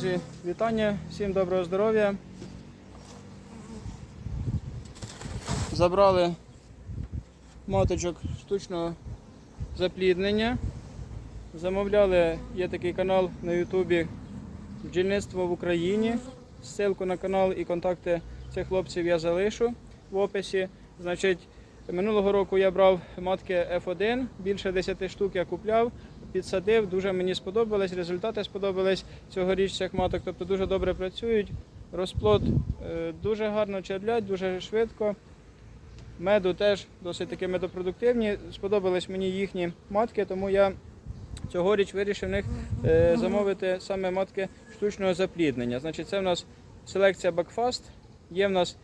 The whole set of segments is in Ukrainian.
Друзі, вітання, всім доброго здоров'я. Забрали маточок штучного запліднення. Замовляли, є такий канал на Ютубі Бджільництво в Україні. Ссылку на канал і контакти цих хлопців я залишу в описі. Значить, минулого року я брав матки F1, більше 10 штук я купляв, підсадив, дуже мені сподобались, результати сподобались цьогоріч цих маток, тобто дуже добре працюють. Розплод е, дуже гарно червлять, дуже швидко. Меду теж досить таки медопродуктивні. Сподобались мені їхні матки, тому я цьогоріч вирішив в них е, замовити саме матки штучного запліднення. Значить, це в нас селекція Бакфаст. Є в нас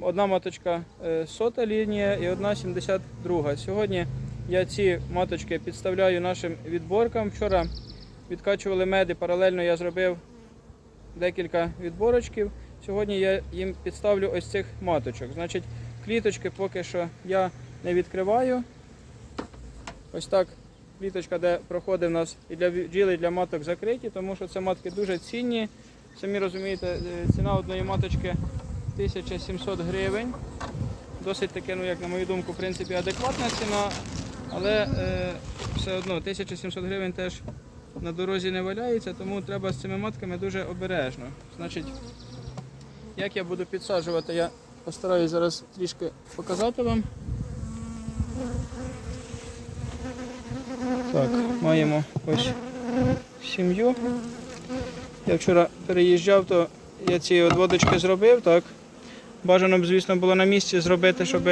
одна маточка е, сота лінія і одна 72. Сьогодні я ці маточки підставляю нашим відборкам. Вчора відкачували меди, паралельно я зробив декілька відборочків. Сьогодні я їм підставлю ось цих маточок. Значить, кліточки поки що я не відкриваю. Ось так кліточка, де проходить у нас і для бджіл, і для маток закриті, тому що це матки дуже цінні. Самі розумієте, е, ціна одної маточки 1700 гривень. Досить таки, ну як на мою думку, в принципі, адекватна ціна, але е, все одно 1700 гривень теж на дорозі не валяється, тому треба з цими матками дуже обережно. Значить, як я буду підсаджувати, я постараюсь зараз трішки показати вам. Так, маємо ось сім'ю. Я вчора переїжджав, то я ці одводочки зробив, так. Бажано б, звісно, було на місці зробити, щоб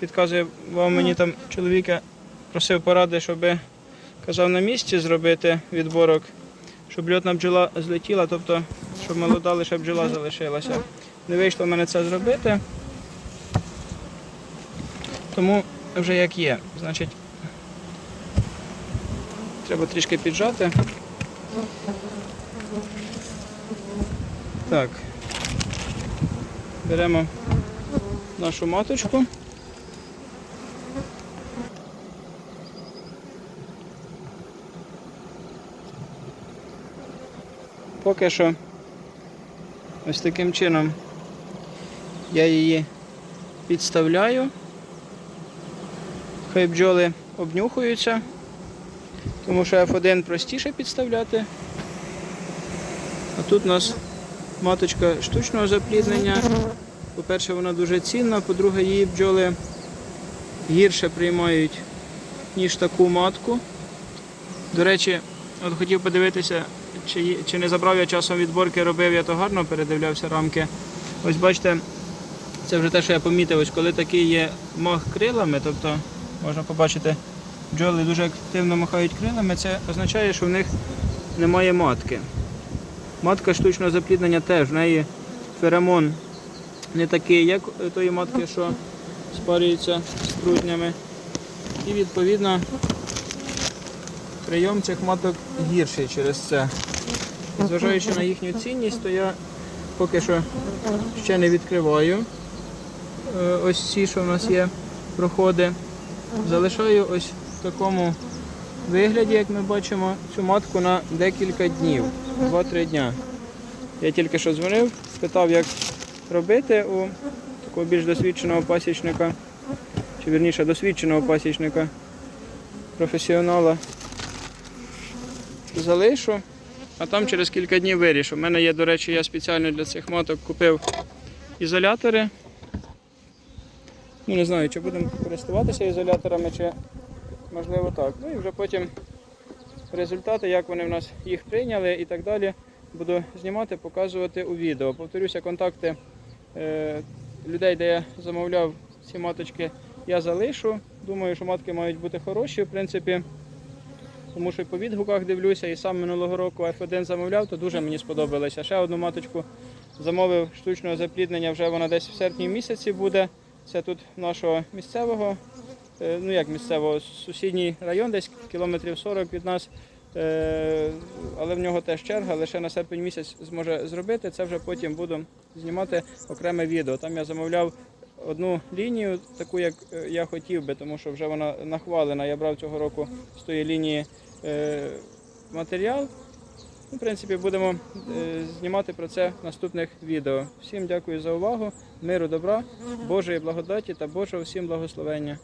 підказував мені там чоловіка, просив поради, щоб казав на місці зробити відборок, щоб льотна бджола злетіла, тобто, щоб молода лише бджола залишилася. Не вийшло в мене це зробити. Тому вже як є. Значить, треба трішки піджати. Так. Беремо нашу маточку. Поки що ось таким чином я її підставляю. Хай бджоли обнюхуються, тому що F1 простіше підставляти. А тут у нас маточка штучного запліднення. По-перше, вона дуже цінна, по-друге, її бджоли гірше приймають, ніж таку матку. До речі, от хотів подивитися, чи, чи не забрав я часом відборки, робив я то гарно, передивлявся рамки. Ось бачите, це вже те, що я помітив, ось коли такий є мах крилами, тобто можна побачити, бджоли дуже активно махають крилами, це означає, що в них немає матки. Матка штучного запліднення теж, в неї феромон не такий, як тої матки, що спарюється з прутнями. І відповідно прийом цих маток гірший через це. Зважаючи на їхню цінність, то я поки що ще не відкриваю е, ось ці, що в нас є проходи. Залишаю ось в такому вигляді, як ми бачимо, цю матку на декілька днів, 2-3 дня. Я тільки що дзвонив, питав, як робити у такого більш досвідченого пасічника, чи вірніше досвідченого пасічника, професіонала. Залишу, а там через кілька днів вирішу. У мене є, до речі, я спеціально для цих маток купив ізолятори. Ну, не знаю, чи будемо користуватися ізоляторами, чи можливо так. Ну і вже потім результати, як вони в нас їх прийняли і так далі, буду знімати, показувати у відео. Повторюся, контакти е, людей, де я замовляв ці маточки, я залишу. Думаю, що матки мають бути хороші, в принципі. Тому що і по відгуках дивлюся, і сам минулого року F1 замовляв, то дуже мені сподобалося. Ще одну маточку замовив штучного запліднення, вже вона десь в серпні місяці буде. Це тут нашого місцевого, е, ну як місцевого, сусідній район, десь кілометрів 40 від нас. Е, Але в нього теж черга, лише на серпень місяць зможе зробити. Це вже потім буду знімати окреме відео. Там я замовляв одну лінію, таку як е, я хотів би, тому що вже вона нахвалена. Я брав цього року з тої лінії е, матеріал. Ну, В принципі, будемо е, знімати про це в наступних відео. Всім дякую за увагу, миру, добра, Божої благодаті та Божого всім благословення.